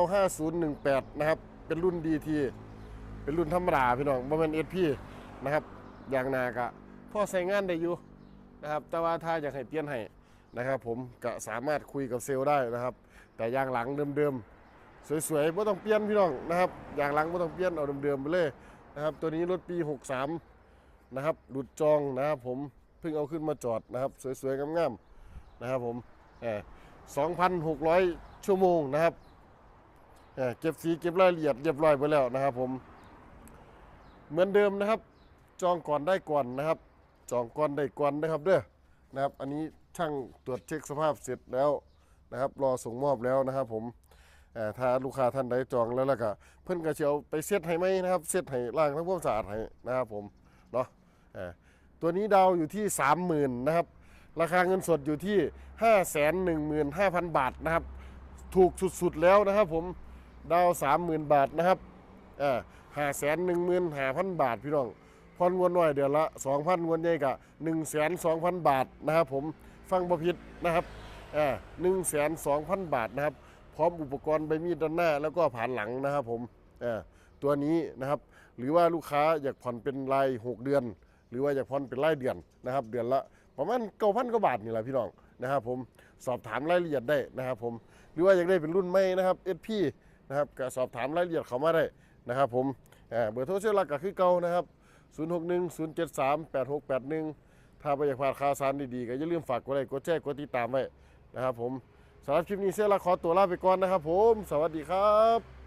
L5018 นะครับ เป็นรุ่น DT เป็นรุ่นธรรมดาพี่น้องบ่แม่น SP นะครับอย่างนากะพ่อใช้งานได้อยู่นะครับ แต่ว่าถ้าอยากให้เปลี่ยนให้นะครับ ผมก็สามารถคุยกับเซลล์ได้นะครับ แต่ยางหลังเดิมๆสวยๆไม่ต้องเปลี่ยนพี่น้องนะครับยางหลังไม่ต้องเปลี่ยนเอาเดิมๆไปเลยนะครับ ตัวนี้รถปี 63 นะครับหลุดจองนะครับ ผมเพิ่งเอาขึ้นมาจอดนะครับ สวยๆงามๆนะครับผมแหม2,600ชั่วโมงนะครับ เก็บสีเก็บรายละเอียดเรียบร้อยไปแล้วนะครับ ผม เหมือนเดิมนะครับ จองก่อนได้ก่อนนะครับ จองก่อนได้ก่อนนะครับเด้อนะครับ อันนี้ช่างตรวจเช็คสภาพเสร็จแล้วนะครับ รอส่งมอบแล้วนะครับ ผมถ้าลูกค้าท่านใดจองแล้วล่ะก็เพิ่อนก็สิเอาไปเซตให้ไหมนะครับเซตให้ล้างทำความสะอาดให้นะครับผมเนาะตัวนี้ดาวอยู่ที่ 30,000นะครับราคาเงินสดอยู่ที่ 515,000 บาทนะครับ ถูกสุดๆแล้วนะครับผม ดาว30,000บาทนะครับอ่าห้าแสนหนึ่งหมื่นห้าพันบาทพี่น้องพอนวนหน้อยเดือนละสองพันงวนใหญ่กะหนึ่งแสนสองพันบาทนะครับผมฟังประพิษนะครับอ่าหนึ่งแสนสองพันบาทนะครับพร้อมอุปกรณ์ใบมีดด้านหน้า แล้วก็ผ่านหลังนะครับผมอ่าตัวนี้นะครับ หรือว่าลูกค้าอยากผ่อนเป็นราย6เดือน หรือว่าอยากผ่อนเป็นรายเดือนนะครับ เดือนละประมาณเก้าพันกว่าบาทนี่แหละพี่น้องนะครับผมสอบถามรายละเอียดได้นะครับผมหรือว่าอยากได้เป็นรุ่นใหม่นะครับ SP นะครับก็สอบถามรายละเอียดเขามาได้นะครับผมเบอร์โทรเชื่อหลักก็คือเก่านะครับ 061 073 8681 ถ้าไปอยากผ่านข่าวสารดีๆ ก็อย่าลืมฝากกดไลค์กดแชร์กดติดตามไว้นะครับผมสำหรับคลิปนี้เสียหลักขอตัวลาไปก่อนนะครับผม สวัสดีครับ